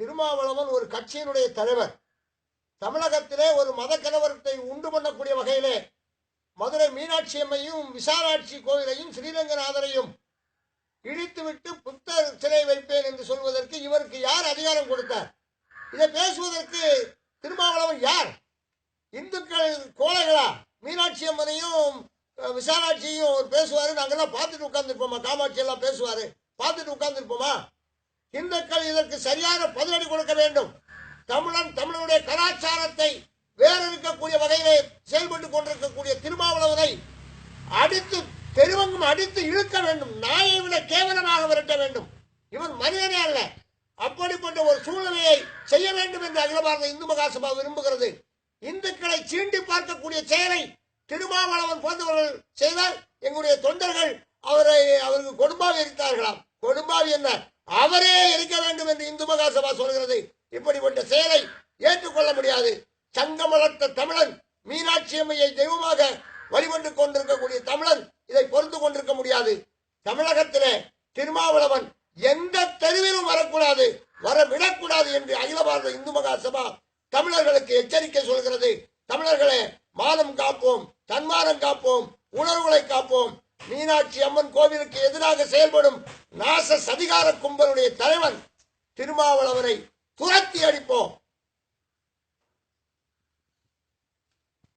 திருமாவளவன் ஒரு கட்சியினுடைய தலைவர். தமிழகத்திலே ஒரு மத கலவரத்தை உண்டு பண்ணக்கூடிய வகையிலே மதுரை மீனாட்சி அம்மையும் விசாலாட்சி கோவிலையும் ஸ்ரீரங்கநாதரையும் இடித்துவிட்டு புத்தர் சிலை வைப்பேன் என்று சொல்வதற்கு இவருக்கு யார் அதிகாரம் கொடுத்தார்? இதை பேசுவதற்கு திருமாவளவன் யார்? இந்துக்கள் கோழைகளா? மீனாட்சி அம்மனையும் விசாலாட்சியும் அவர் பேசுவாரு. நாங்கெல்லாம் பார்த்துட்டு உட்காந்துருப்போமா காமாட்சி எல்லாம் பேசுவாரு. பார்த்துட்டு உட்காந்துருப்போமா இந்துக்கள் இதற்கு சரியான பதிலடி கொடுக்க வேண்டும். தமிழன் தமிழனுடைய கலாச்சாரத்தை வேற இருக்கக்கூடிய வகையிலே செயல்பட்டு கொண்டிருக்கக்கூடிய திருமாவளவனை அடித்து தெருவங்கும் அடித்து இழுக்க வேண்டும். நாயை விட கேவலமாக விரட்ட வேண்டும். இவன் மனிதனே அல்ல. அப்படிப்பட்ட ஒரு சூழ்நிலையை செய்ய வேண்டும் என்று அகில பாரத இந்து மகாசபா விரும்புகிறது. இந்துக்களை சீண்டி பார்க்கக்கூடிய செயலை திருமாவளவன் போன்றவர்கள் செய்தால் எங்களுடைய தொண்டர்கள் அவரை அவருக்கு கொடும்பாவி இருக்கிறார்களாம் கொடும்பாவி என்ன? அவரே இருக்க வேண்டும் என்று இந்து மகாசபா சொல்கிறது. இப்படிப்பட்ட செயலை ஏற்றுக்கொள்ள முடியாது. சங்கமலர்த்த தமிழன் மீனாட்சி அம்மையை தெய்வமாக வழிபட்டு கொண்டிருக்கக்கூடிய தமிழன் இதை பொறுத்து கொண்டிருக்க முடியாது. தமிழகத்திலே திருமாவளவன் எந்த தெருவிலும் வரக்கூடாது வர விடக்கூடாது என்று அகில பாரத இந்து மகாசபா தமிழர்களுக்கு எச்சரிக்கை சொல்கிறது. தமிழர்களே மானம் காப்போம் தன்மானம் காப்போம் உணர்வுகளை காப்போம். மீனாட்சி அம்மன் கோவிலுக்கு எதிராக செயல்படும் நாச சதிகார கும்பலுடைய தலைவன் திருமாவளவனை துரத்தி அடிப்போம்.